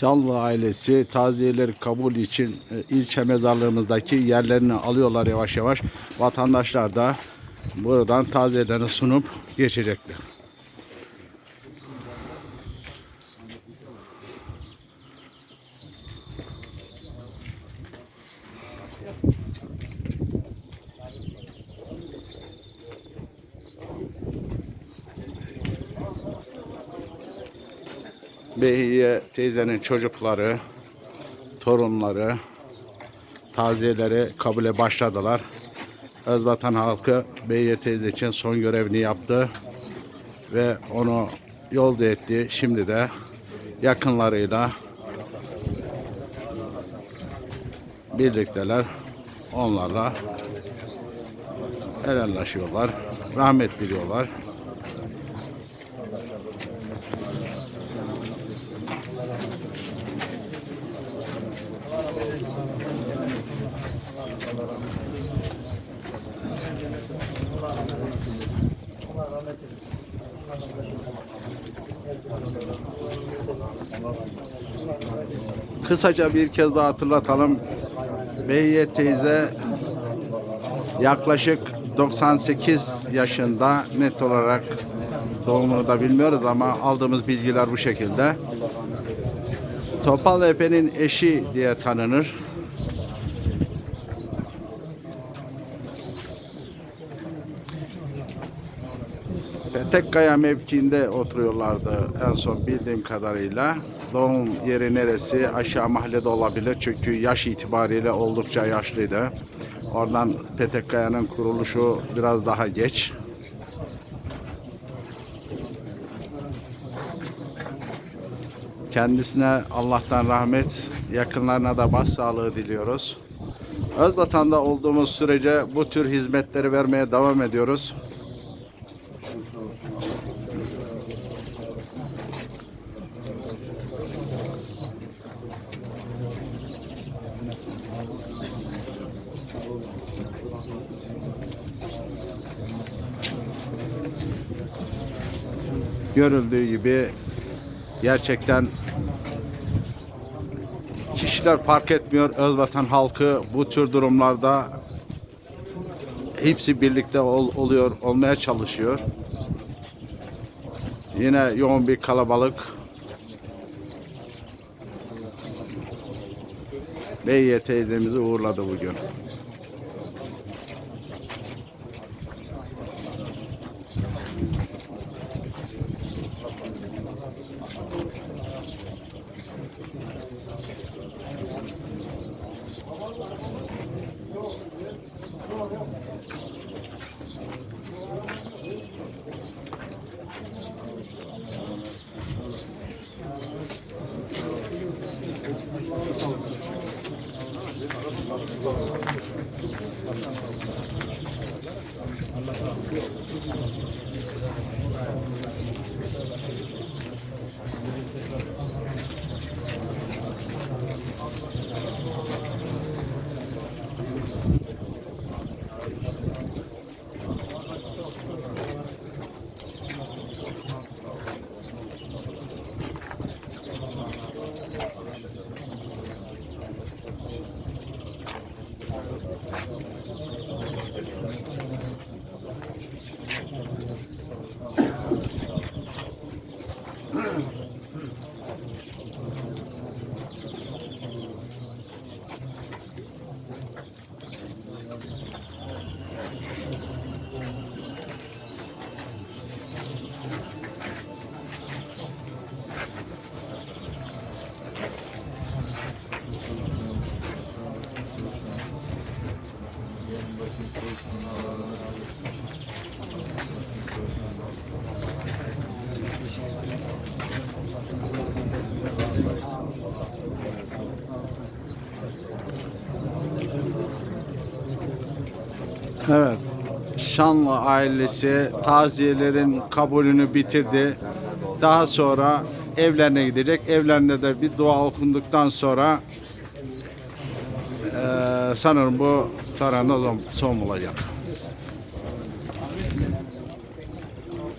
Şanlı ailesi taziyeleri kabul için e, ilçe mezarlığımızdaki yerlerini alıyorlar yavaş yavaş. Vatandaşlar da buradan taziyelerini sunup geçecekler. Behiye teyzenin çocukları, torunları taziyeleri kabule başladılar. Özvatan halkı Behiye teyze için son görevini yaptı ve onu yolda etti. Şimdi de yakınlarıyla birlikteler. Onlarla helallaşıyorlar. Rahmet diliyorlar. Kısaca bir kez daha hatırlatalım. Beyye teyze yaklaşık 98 yaşında net olarak doğumunu da bilmiyoruz ama aldığımız bilgiler bu şekilde. Topal Efe'nin eşi diye tanınır. Petekkaya mevkiinde oturuyorlardı en son bildiğim kadarıyla. Doğum yeri neresi? Aşağı mahallede olabilir çünkü yaş itibariyle oldukça yaşlıydı. Oradan Petekkaya'nın kuruluşu biraz daha geç. Kendisine Allah'tan rahmet, yakınlarına da başsağlığı diliyoruz. Özvatan'da olduğumuz sürece bu tür hizmetleri vermeye devam ediyoruz. Görüldüğü gibi gerçekten kişiler fark etmiyor. Özvatan halkı bu tür durumlarda hepsi birlikte ol- oluyor, olmaya çalışıyor. Yine yoğun bir kalabalık. Beyye teyzemizi uğurladı bugün. Allah'a Evet. Şanlı ailesi taziyelerin kabulünü bitirdi. Daha sonra evlerine gidecek. Evlerinde de bir dua okunduktan sonra eee sanırım bu törende son- son bulacak.